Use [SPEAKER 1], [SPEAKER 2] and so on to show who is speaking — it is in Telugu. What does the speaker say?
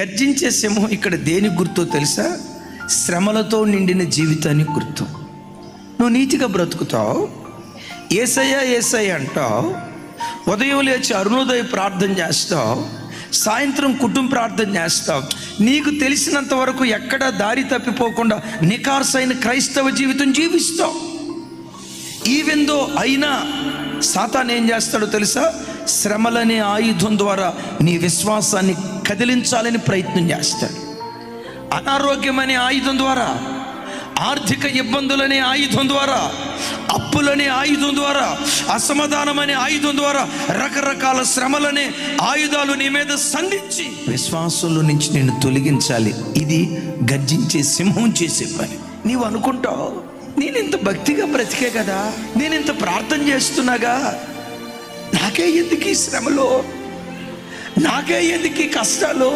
[SPEAKER 1] గర్జించే సింహం ఇక్కడ దేని గుర్తో తెలుసా? శ్రమలతో నిండిన జీవితానికి గుర్తు. నువ్వు నీతిగా బ్రతుకుతావు. ఏసయ్య ఏసయ్య అంటావు. ఉదయం లేచి అరుణోదయ ప్రార్థన చేస్తావు. సాయంత్రం కుటుంబ ప్రార్థన చేస్తావు. నీకు తెలిసినంత వరకు ఎక్కడ దారి తప్పిపోకుండా నికార్సైన క్రైస్తవ జీవితం జీవిస్తావు. ఈవెందో అయినా సాతాన్ ఏం చేస్తాడో తెలుసా? శ్రమలనే ఆయుధం ద్వారా నీ విశ్వాసాన్ని కదిలించాలని ప్రయత్నం చేస్తాడు. అనారోగ్యం అనే ఆయుధం ద్వారా ఆర్థిక ఇబ్బందులనే ఆయుధం ద్వారా అప్పులనే ఆయుధం ద్వారా అసమాధానం అనే ఆయుధం ద్వారా రకరకాల శ్రమలనే ఆయుధాలు నీ మీద సంధించి విశ్వాసంలో నుంచి నేను తొలగించాలి. ఇది గర్జించే సింహం చేసే పని. నీవు అనుకుంటావు నేను ఇంత భక్తిగా బ్రతికే కదా నేను ఇంత ప్రార్థన చేస్తున్నాగా నాకే ఎందుకు ఈ శ్రమలో? నాకే ఎందుకు ఈ కష్టాలు?